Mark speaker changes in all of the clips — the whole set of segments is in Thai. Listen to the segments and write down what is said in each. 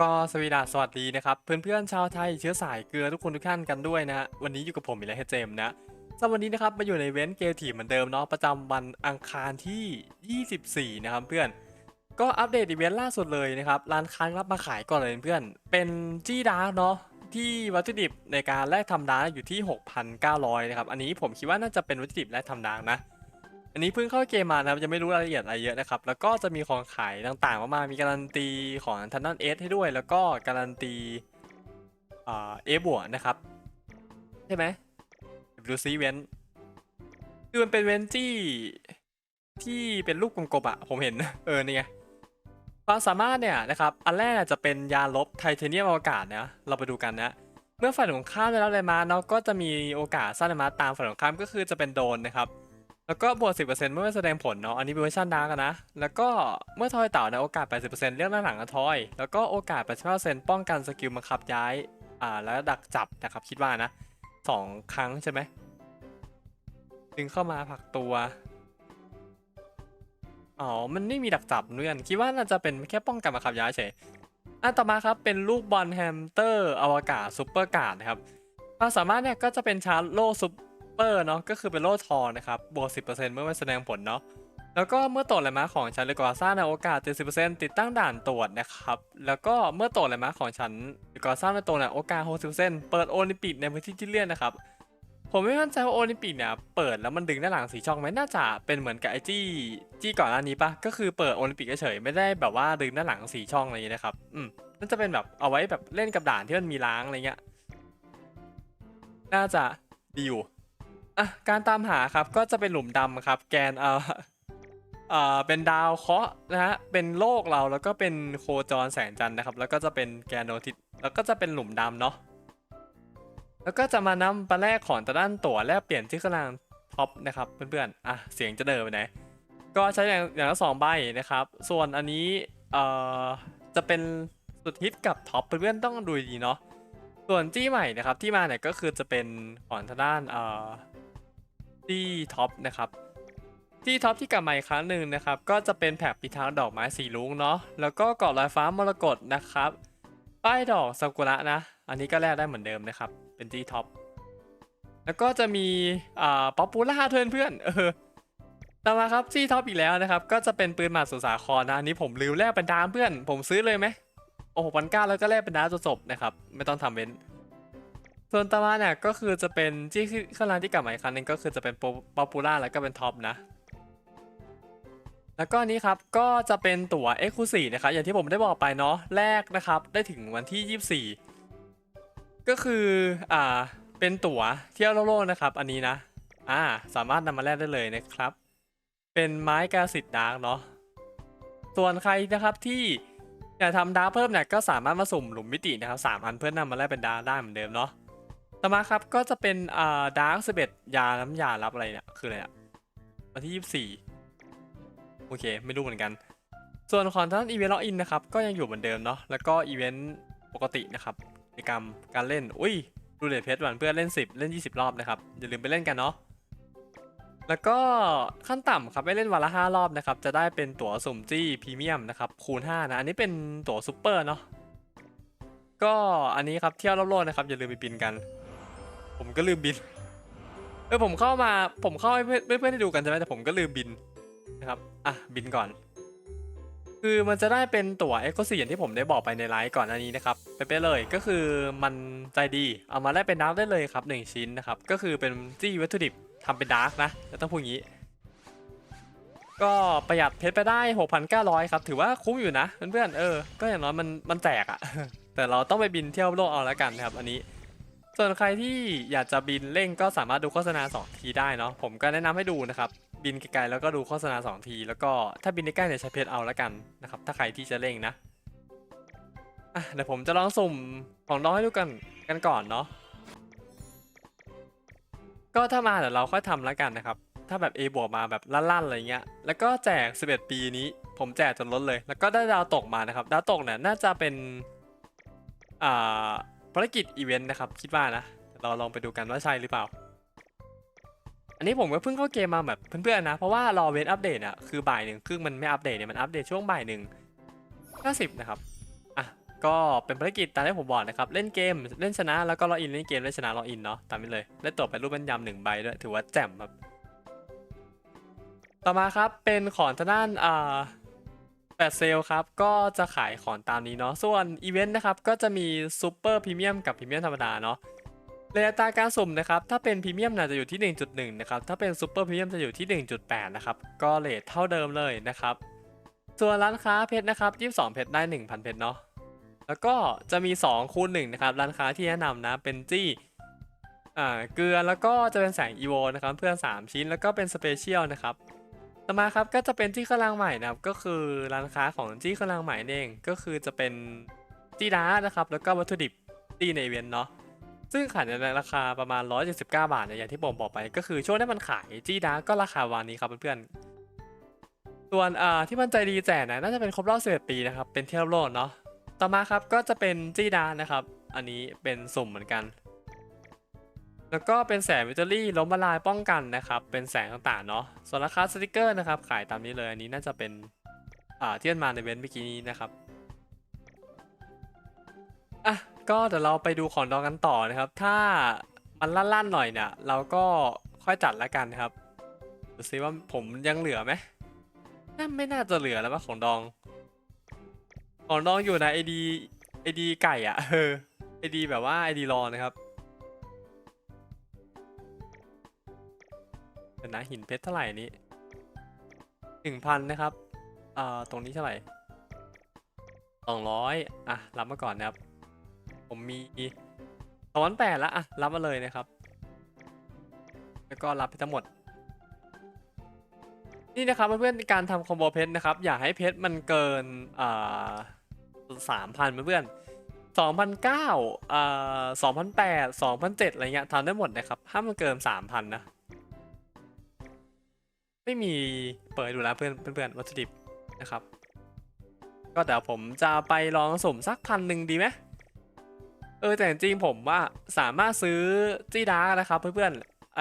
Speaker 1: ก็สวีดัสวัสดีนะครับ เพื่อนๆชาวไทยเชื้อสายเกลือทุกคนทุกท่านกันด้วยนะฮะวันนี้อยู่กับผมอีกแล้วเฮเจมส์นะสำหรับวันนี้นะครับมาอยู่ในเว้นเกลทีเหมือนเดิมเนาะประจำวันอังคารที่ 24 นะครับเพื่อน ก็อัปเดตอีเวนต์ล่าสุดเลยนะครับร้านค้ารับมาขายก่อนเลยเพื่อน เป็นจี้ดาร์กเนาะที่วัตถุดิบในการแลกทำดาร์กอยู่ที่ 6,900 นะครับอันนี้ผมคิดว่าน่าจะเป็นวัตถุดิบแลกทำดาร์กนะ อันนี้เพิ่งเข้าเกมมานะครับยังไม่รู้รายละเอียดอะไรเยอะนะครับ แล้วก็จะมีของขายต่างๆมากๆมีการันตีของทันนันเอสให้ด้วย แล้วก็การันตีเอบวกนะครับใช่ไหมดูซีเวนคือมันเป็นเวนที่ที่เป็นรูปกลมๆอะผมเห็นเออนี่ไงความสามารถเนี่ยนะครับ อันแรกจะเป็นยาลบไทเทเนียมอวกาศนะ เราไปดูกันนะ เมื่อฝ่ายตรงข้ามได้รับอะไรมาเนาะก็จะมีโอกาสสร้างอะไรมาตามฝ่ายตรงข้ามก็คือจะเป็นโดนนะครับ แล้วก็บวก10%เมื่อแสดงผลเนาะ อันนี้เป็นเวอร์ชันดาร์กนะ แล้วก็เมื่อทอยเต่านโอกาส 80%เรื่องหน้าหลังกับทอย แล้วก็โอกาส 85%ป้องกันสกิลบังคับย้าย อ่า แล้วดักจับนะครับ คิดว่านะสองครั้งใช่ไหม ดึงเข้ามาผักตัว อ๋อ มันไม่มีดักจับเนื่อน คิดว่าน่าจะเป็นแค่ป้องกันบังคับย้ายเฉย อะ ต่อมาครับ เป็นลูกบอลแฮมสเตอร์อวกาศซูเปอร์การ์ดนะครับความสามารถเนี่ยก็จะเป็นชาร์จโล่ซุป เปอร์เนาะก็คือเป็นโล่ทองนะครับบวก 10%เมื่อมันแสดงผลเนาะแล้วก็เมื่อตรวจแลนด์มาของชั้นเลกอซ่าในโอกาส 70%ติดตั้งด่านตรวจนะครับ แล้วก็เมื่อตรวจแลนด์มาของชั้นเลกอซ่าในตรงเนี่ยโอกาส 60%เปิดโอลิมปิกในพื้นที่ที่เลี่ยนนะครับ ผมไม่มั่นใจว่าโอลิมปิกเนี่ยเปิดแล้วมันดึงด้านหลังสีช่องไหมน่าจะเป็นเหมือนกับไอจี้จี้ก่อนหน้านี้ปะก็คือเปิดโอลิมปิกเฉยไม่ได้แบบว่าดึงด้านหลังสีช่องอะไรอย่างนี้นะครับอืมน่าจะเป็นแบบเอาไว้แบบเล่นกับด่านที่มันมีล้างอะไรเงี้ยน่าจะดีอยู่ อะการตามหาครับก็จะเป็นหลุมดำครับ แกนเอ่อเอ่อเป็นดาวเคราะห์นะฮะเป็นโลกเราแล้วก็เป็นโคจรแสงจันทร์นะครับ แล้วก็จะเป็นแกนโนทิตแล้วก็จะเป็นหลุมดำเนาะแล้วก็จะมานำปลาแรกของตะด้านตั๋วแลกเปลี่ยนที่กำลังท็อปนะครับเพื่อนๆอะเสียงจะเดินไปไหนก็ใช้อย่างอย่างละสองใบนะครับ ส่วนอันนี้เอ่อจะเป็นสุดฮิตกับท็อปเพื่อนๆต้องดูดีเนาะ ส่วนจี้ใหม่นะครับที่มาเนี่ยก็คือจะเป็นของทางด้านเอ่อจี้ท็อปนะครับที่ท็อปที่กลับมาอีกครั้งหนึ่งนะครับ ก็จะเป็นแผบพิทักษ์ดอกไม้สีลุงเนาะแล้วก็เกาะลอยฟ้ามรกตนะครับ ป้ายดอกซากุระนะ อันนี้ก็แลกได้เหมือนเดิมนะครับ เป็นจี้ท็อปแล้วก็จะมีอ่าป๊อปปูล่าเพื่อนเพื่อนเออต่อมาครับจี้ท็อปอีกแล้วนะครับ ก็จะเป็นปืนหมาสุสาครนะอันนี้ผมลืมแลกเป็นดามเพื่อน ผมซื้อเลยไหม โอ้โหพันเก้าแล้วก็แลกเป็นดาวจบนะครับ ไม่ต้องทำเว้น ส่วนต่อมาเนี่ยก็คือจะเป็นที่ข้างล่างที่กลับมาอีกครั้งหนึงก็คือจะเป็นป๊อปปูล่าแล้วก็เป็นท็อปนะ แล้วก็นี้ครับก็จะเป็นตั๋ว e x c l u s i v e นะครับอย่างที่ผมได้บอกไปเนาะแรกนะครับ ได้ถึงวันที่ 24 ก็คืออ่าเป็นตั๋วเที่ยวโลกนะครับ อันนี้นะอ่าสามารถนำมาแลกได้เลยนะครับ เป็นไม้กาสิทธิ์ดาร์กเนาะส่วนใครนะครับที่ อยากทำดาร์เพิ่มเนี่ยก็สามารถมาสุ่มหลุมมิตินะครับสามอันเพื่อนำมาแลกเป็นดาร์ได้เหมือนเดิมเนาะต่อมาครับก็จะเป็นอ่าดาร์กสิบเอ็ดยาน้ำยารับอะไรเนี่ยคืออะไรอะวันที่ยี่สิบสี่โอเค ไม่รู้เหมือนกัน ส่วนของท่านอีเวนต์ล็อกอินนะครับก็ยังอยู่เหมือนเดิมเนาะแล้วก็อีเวนต์ปกตินะครับกิจกรรมการเล่น อุ้ยดูเดทเพชรวันเพื่อนเล่น 10 เล่น 20 รอบนะครับ อย่าลืมไปเล่นกันเนาะ แล้วก็ขั้นต่ำครับไม่เล่นวันละ 5 รอบนะครับ จะได้เป็นตั๋วสุ่มจี้พรีเมียมนะครับ คูณ 5 นะ อันนี้เป็นตั๋วซูเปอร์เนาะก็อันนี้ครับเที่ยวรอบโลกนะครับ อย่าลืมไปบินกัน ผมก็ลืมบินเออผมเข้ามาผมเข้าให้เพื่อนเพื่อนได้ดูกันใช่ไหมแต่ผมก็ลืมบินนะครับอะบินก่อน คือมันจะได้เป็นตั๋ว e x c l u s i v e อย่างที่ผมได้บอกไปในไลฟ์ก่อนอันนี้นะครับไปไปเลยก็คือมันใจดีเอามาแลกเป็นดาร์กได้เลยครับหนึ่งชิ้นนะครับก็คือเป็นจี้วัตถุดิบ ทำเป็นดาร์กนะจะต้องพูดอย่างนี้ ก็ประหยัดเพชรไปได้ 6,900 ครับ ถือว่าคุ้มอยู่นะเพื่อนๆเออ ก็อย่างน้อยมันมันแจกอะแต่เราต้องไปบินเที่ยวโลกเอาแล้วกันนะครับ อันนี้ ส่วนใครที่อยากจะบินเร่งก็สามารถดูโฆษณา 2 ทีได้เนาะผมก็แนะนำให้ดูนะครับ บินไกลๆแล้วก็ดูโฆษณา 2 ที แล้วก็ถ้าบินใกล้ๆเนี่ยใช้เพชรเอาแล้วกันนะครับถ้าใครที่จะเร่งนะอะเดี๋ยวผมจะลองสุ่มของน้องให้ดูกันกันก่อนเนาะ ก็ถ้ามาเดี๋ยวเราค่อยทำแล้วกันนะครับ ถ้าแบบ A บวกมาแบบลั่นๆอะไรเงี้ย แล้วก็แจก 11 ปีนี้ ผมแจกจนล้นเลย แล้วก็ได้ดาวตกมานะครับ ดาวตกเนี่ยน่าจะเป็นอ่าภารกิจอีเวนต์นะครับ คิดว่านะ เราลองไปดูกันว่าใช่หรือเปล่า อันนี้ผมก็เพิ่งเข้าเกมมาแบบเพื่อนๆนะ เพราะว่ารอเวนอัปเดตอะคือบ่ายหนึ่งครึ่งมันไม่อัปเดตเนี่ยมันอัปเดตช่วงบ่ายหนึ่งห้าสิบนะครับ ก็เป็นภารกิจตามที่ผมบอกนะครับ เล่นเกมเล่นชนะแล้วก็ล็อกอินเล่นเกมเล่นชนะล็อกอินเนาะตามนี้เลยได้ตัวเป็นรูปแม่นยำหนึ่งใบด้วยถือว่าแจ่มครับต่อมาครับเป็นของทางด้านอ่าแปดเซลครับก็จะขายของตามนี้เนาะส่วนอีเวนต์นะครับก็จะมีซูเปอร์พรีเมียมกับพรีเมียมธรรมดาเนาะเรทอัตราการสุ่มนะครับถ้าเป็นพรีเมียมน่าจะอยู่ที่ 1.1 นะครับถ้าเป็นซูเปอร์พรีเมียมจะอยู่ที่ 1.8 นะครับก็เรทเท่าเดิมเลยนะครับ ส่วนร้านค้าเพชรนะครับ 22 เพชรได้ 1,000 เพชรเนาะ แล้วก็จะมี2คูณ1นะครับร้านค้าที่แนะนำนะเป็นจี้อ่าเกลือแล้วก็จะเป็นแสงอีโวนะครับเพื่อน 3 ชิ้นแล้วก็เป็นสเปเชียลนะครับต่อมาครับก็จะเป็นจี้เครื่องรางใหม่นะครับก็คือร้านค้าของจี้เครื่องรางใหม่เองก็คือจะเป็นจี้ดาร์นะครับแล้วก็วัตถุดิบจี้ในเวนต์เนาะซึ่งขายในราคาประมาณ 179 บาทอย่างที่ผมบอกไป ก็คือช่วงที่มันขายจี้ดาร์ก็ราคาวานนี้ครับเพื่อนๆส่วนอ่าที่มันใจดีแจกนะน่าจะเป็นครบรอบ11ปีนะครับเป็นเที่ยวโลกเนาะ ต่อมาครับก็จะเป็นจี้ดานะครับ อันนี้เป็นสุ่มเหมือนกัน แล้วก็เป็นแสงวิตเตอรี่ล้มละลายป้องกันนะครับ เป็นแสงต่างๆเนาะส่วนราคาสติกเกอร์นะครับ ขายตามนี้เลยอันนี้น่าจะเป็นอ่าที่มันมาในเว้นเมื่อกี้นี้นะครับอะก็เดี๋ยวเราไปดูของดองกันต่อนะครับ ถ้ามันลั่นๆหน่อยเนี่ยเราก็ค่อยจัดแล้วกันนะครับดูซิว่าผมยังเหลือไหมน่าไม่น่าจะเหลือแล้วป่ะของดอง ของดองอยู่ในไอดีไอดีไก่อะเออไอดีแบบว่าไอดีรอนะครับเดี๋ยวนะหินเพชรเท่าไหร่นี้หนึ่งพันนะครับเอ่อตรงนี้เท่าไหร่สองร้อยอะรับมาก่อนนะครับ ผมมีสองพันแปดล้วอะรับมาเลยนะครับ แล้วก็รับไปทั้งหมด นี่นะครับเพื่อนๆการทำคอมโบเพชรนะครับอย่าให้เพชรมันเกินอ่าสามพันเพื่อนสองพันเก้าอ่าสองพันแปดสองพันเจ็ดอะไรเงี้ยทำได้หมดนะครับห้ามมันเกินสามพันนะ ไม่มีเปิดดูแล้วเพื่อนเพื่อนวัตถุดิบนะครับ ก็เดี๋ยวผมจะไปลองสมสักพันหนึ่งดีไหมเออแต่จริงผมว่าสามารถซื้อจี้ดาร์นะครับเพื่อนๆไอ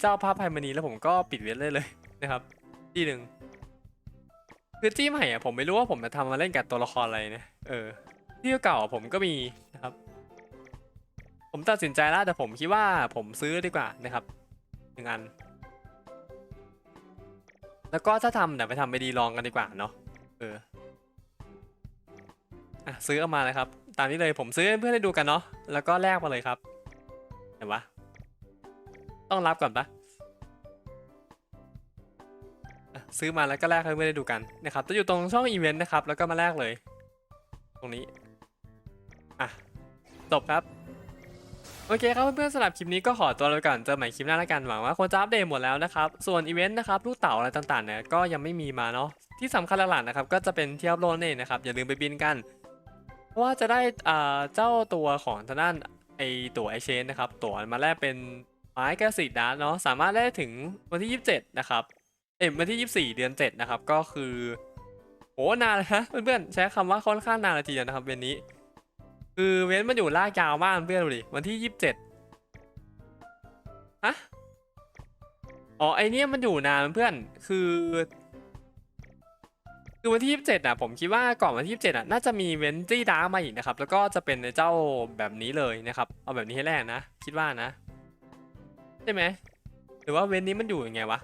Speaker 1: เจ้าภาพไพมณีแล้วผมก็ปิดเว็บเลยเลยนะครับ ที่หนึ่งคือที่ใหม่อะผมไม่รู้ว่าผมจะทำมาเล่นกับตัวละครอะไรนะเออ ที่เก่าผมก็มีนะครับ ผมตัดสินใจแล้วแต่ผมคิดว่าผมซื้อดีกว่านะครับหนึ่งอัน แล้วก็ถ้าทำเดี๋ยวไปทำไปดีลองกันดีกว่าเนาะเอออะซื้อเอามาเลยครับ ตามนี้เลยผมซื้อเพื่อนได้ดูกันเนาะแล้วก็แลกมาเลยครับเห็นปะต้องรับก่อนปะ ซื้อมาแล้วก็แลกให้เพื่อนได้ดูกันนะครับจะอยู่ตรงช่องอีเวนต์นะครับแล้วก็มาแลกเลย ตรงนี้อะจบครับโอเคครับเพื่อนๆสำหรับคลิปนี้ก็ขอตัวไปก่อนเจอใหม่คลิปหน้าแล้วกันหวังว่าคนจะอัปเดตหมดแล้วนะครับส่วนอีเวนต์นะครับลูกเต๋าอะไรต่างๆเนี่ยก็ยังไม่มีมาเนาะที่สำคัญหลักๆนะครับก็จะเป็นเที่ยวโลนั่นเองนะครับอย่าลืมไปบินกัน เพราะว่าจะได้อ่าเจ้าตัวของทางด้านไอตัวไอเชนนะครับตัวมาแลกเป็นไม้กระสีดาร์เนาะสามารถได้ถึงวันที่ 27 นะครับ เอ็มวันที่ 24 เดือน7นะครับก็คือโหนานเลยนะเพื่อนๆใช้คำว่าค่อนข้างนานเลยทีเดียวนะครับเว้นนี้ คือเว้นมันอยู่ลากยาวมากเพื่อนดูดิวันที่ 27ฮะอ๋อไอเนี้ยมันอยู่นานเพื่อนคือ คือวันที่ 27อะผมคิดว่าก่อนวันที่ 27อะน่าจะมีเว้นจี้ดาร์มาอีกนะครับ แล้วก็จะเป็นเจ้าแบบนี้เลยนะครับ เอาแบบนี้ให้แรกนะ คิดว่านะใช่ไหมหรือว่าเว้นนี้มันอยู่ยังไงวะ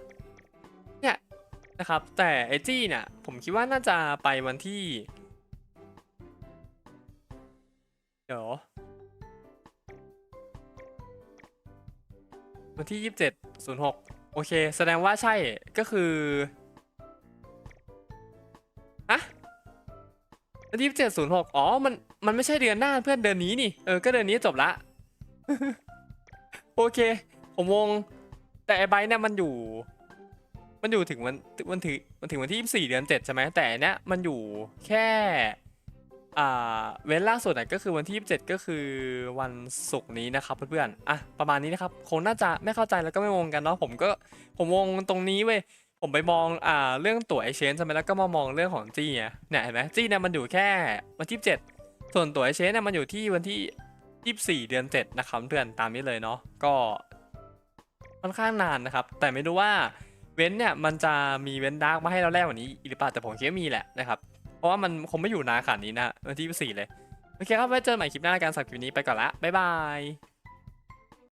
Speaker 1: นะครับ แต่ไอจี้เนี่ย ผมคิดว่าน่าจะไปวันที่ เดี๋ยว วันที่ยี่สิบเจ็ดศูนย์หกโอเค แสดงว่าใช่ก็คืออะวันที่ยี่สิบเจ็ดศูนย์หกอ๋อ มัน มันไม่ใช่เดือนหน้าเพื่อนเดือนนี้นี่ เออ ก็เดือนนี้จบละ โอเค ผมวงแต่ไอใบเนี่ยมันอยู่ มันอยู่ถึงวันมันถึงมันถึงวันที่ 24 เดือน 7 ใช่ไหมแต่อันเนี้ยมันอยู่แค่อ่าเว้นล่าสุดอะก็คือวันที่ 27 ก็คือวันศุกร์นี้นะครับเพื่อนๆอะประมาณนี้นะครับคงน่าจะไม่เข้าใจแล้วก็ไม่งงกันเนาะผมก็ผมวงตรงนี้เว้ยผมไปมองอ่าเรื่องตั๋วไอเชนใช่ไหมแล้วก็มามองเรื่องของจี้เนี่ยเห็นไหมจี้เนี่ยมันอยู่แค่วันที่ 27 ส่วนตั๋วไอเชนเนี่ยมันอยู่ที่วันที่ 24 เดือน 7 นะครับเพื่อนตามนี้เลยเนาะก็ค่อนข้างนานนะครับ แต่ไม่รู้ว่า เว้นเนี่ยมันจะมีเว้นดาร์กมาให้เราแลกวันนี้อีกหรือเปล่าแต่ผมคิดว่ามีแหละนะครับ เพราะว่ามันคงไม่อยู่นานขนาดนี้นะวันที่สี่เลย โอเคครับไว้เจอใหม่คลิปหน้าการสับคลิปนี้ไปก่อนละบ๊ายบาย